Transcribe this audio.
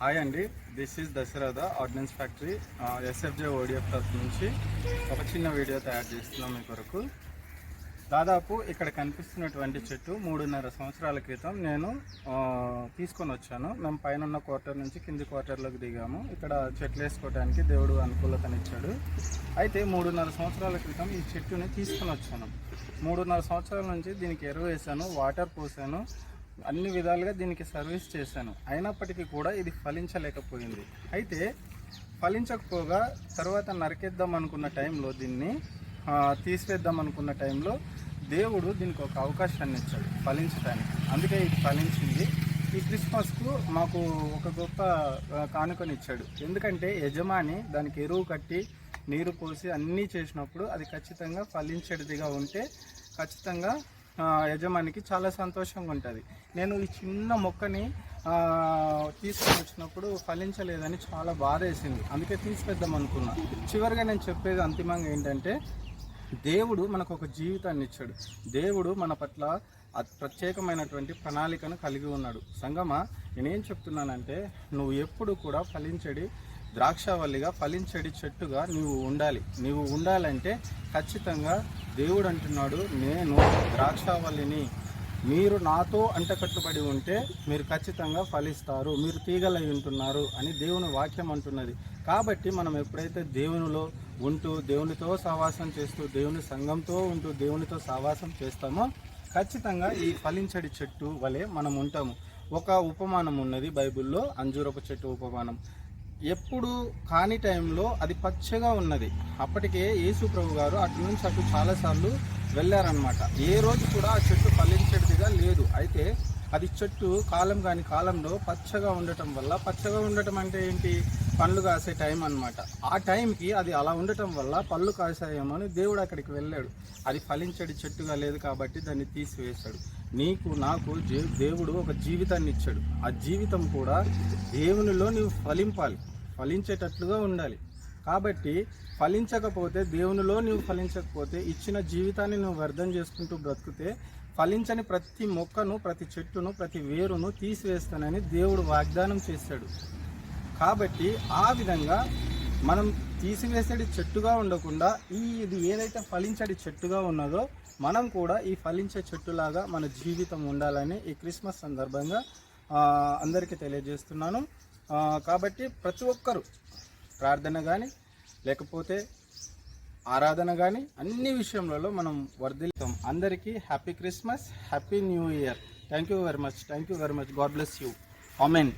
Hi అండి this is Dasharatha ordnance factory SFJ ODF తరఫు నుంచి ఒక చిన్న వీడియో తయారు చేస్తున్నాం మీ కొరకు. దాదాపు ఇక్కడ కనిపిస్తున్నటువంటి చెట్టు మూడున్నర సంవత్సరాల క్రితం నేను తీసుకొని వచ్చాను. మేము పైన ఉన్న క్వార్టర్ నుంచి కింది క్వార్టర్లోకి దిగాము. ఇక్కడ చెట్లు వేసుకోవడానికి దేవుడు అనుకూలతనిచ్చాడు అయితే మూడున్నర సంవత్సరాల క్రితం ఈ చెట్టుని తీసుకొని వచ్చాను. మూడున్నర సంవత్సరాల నుంచి దీనికి ఎరువు వేసాను వాటర్ పోసాను అన్ని విధాలుగా దీనికి సర్వీస్ చేశాను. అయినప్పటికీ కూడా ఇది ఫలించలేకపోయింది. అయితే ఫలించకపోగా తర్వాత నరికేద్దాం అనుకున్న టైంలో దీన్ని తీసివేద్దాం అనుకున్న టైంలో దేవుడు దీనికి ఒక అవకాశాన్ని ఇచ్చాడు ఫలించడానికి. అందుకే ఇది ఫలించింది. ఈ క్రిస్మస్కు మాకు ఒక గొప్ప కానుకని ఇచ్చాడు. ఎందుకంటే యజమాని దానికి ఎరువు కట్టి నీరు పోసి అన్నీ చేసినప్పుడు అది ఖచ్చితంగా ఫలించేటిదిగా ఉంటే ఖచ్చితంగా యజమానికి చాలా సంతోషంగా ఉంటుంది. నేను ఈ చిన్న మొక్కని తీసుకొని వచ్చినప్పుడు ఫలించలేదని చాలా బాధ వేసింది అందుకే తీసిపెద్దాం అనుకున్నా. చివరిగా నేను చెప్పేది అంతిమంగా ఏంటంటే దేవుడు మనకు ఒక జీవితాన్ని ఇచ్చాడు. దేవుడు మన పట్ల అతి ప్రత్యేకమైనటువంటి ప్రణాళికను కలిగి ఉన్నాడు. సంగమా నేనేం చెప్తున్నానంటే నువ్వు ఎప్పుడు కూడా ఫలించడి ద్రాక్షవల్లిగా ఫలించడి చెట్టుగా నీవు ఉండాలి. నీవు ఉండాలంటే ఖచ్చితంగా దేవుడు అంటున్నాడు నేను ద్రాక్షవల్లిని మీరు నాతో అంటకట్టుబడి ఉంటే మీరు ఖచ్చితంగా ఫలిస్తారు. మీరు తీగలై ఉంటున్నారు అని దేవుని వాక్యం అంటున్నది. కాబట్టి మనం ఎప్పుడైతే దేవునిలో ఉంటూ దేవునితో సహవాసం చేస్తూ దేవుని సంఘంతో ఉంటూ దేవునితో సహవాసం చేస్తామో ఖచ్చితంగా ఈ ఫలించడి చెట్టు వలె మనం ఉంటాము. ఒక ఉపమానం ఉన్నది బైబిల్లో అంజూరపు చెట్టు ఉపమానం. ఎప్పుడు కాని టైంలో అది పచ్చగా ఉన్నది. అప్పటికే యేసు ప్రభు గారు అటు నుంచి అటు చాలాసార్లు వెళ్ళారనమాట ఏ రోజు కూడా ఆ చెట్టు ఫలించడిదిగా లేదు. అయితే అది చెట్టు కాలం కాని కాలంలో పచ్చగా ఉండటం వల్ల పచ్చగా ఉండటం అంటే ఏంటి? పండ్లు కాసే టైం అన్నమాట. ఆ టైంకి అది అలా ఉండటం వల్ల పళ్ళు కాసాయేమో అని దేవుడు అక్కడికి వెళ్ళాడు. అది ఫలించడి చెట్టుగా లేదు కాబట్టి దాన్ని తీసివేశాడు. నీకు నాకు దేవుడు ఒక జీవితాన్ని ఇచ్చాడు. ఆ జీవితం కూడా దేవునిలో నీవు ఫలింపాలి. ఫలించేటట్లుగా ఉండాలి. కాబట్టి ఫలించకపోతే దేవునిలో నువ్వు ఫలించకపోతే ఇచ్చిన జీవితాన్ని నువ్వు వ్యర్థం చేసుకుంటూ బ్రతికితే ఫలించని ప్రతి మొక్కను ప్రతి చెట్టును ప్రతి వేరును తీసివేస్తానని దేవుడు వాగ్దానం చేశాడు. కాబట్టి ఆ విధంగా మనం తీసివేసేది చెట్టుగా ఉండకుండా ఈ ఇది ఏదైతే ఫలించడి చెట్టుగా ఉన్నదో మనం కూడా ఈ ఫలించే చెట్టులాగా మన జీవితం ఉండాలని ఈ క్రిస్మస్ సందర్భంగా అందరికీ తెలియజేస్తున్నాను. కాబట్టి ప్రతి ఒక్కరూ ప్రార్థన కానీ లేకపోతే ఆరాధన కానీ అన్ని విషయంలో మనం వర్ధిల్తాం అందరికీ happy Christmas happy new year. Thank you very much thank you very much. God bless you. Amen.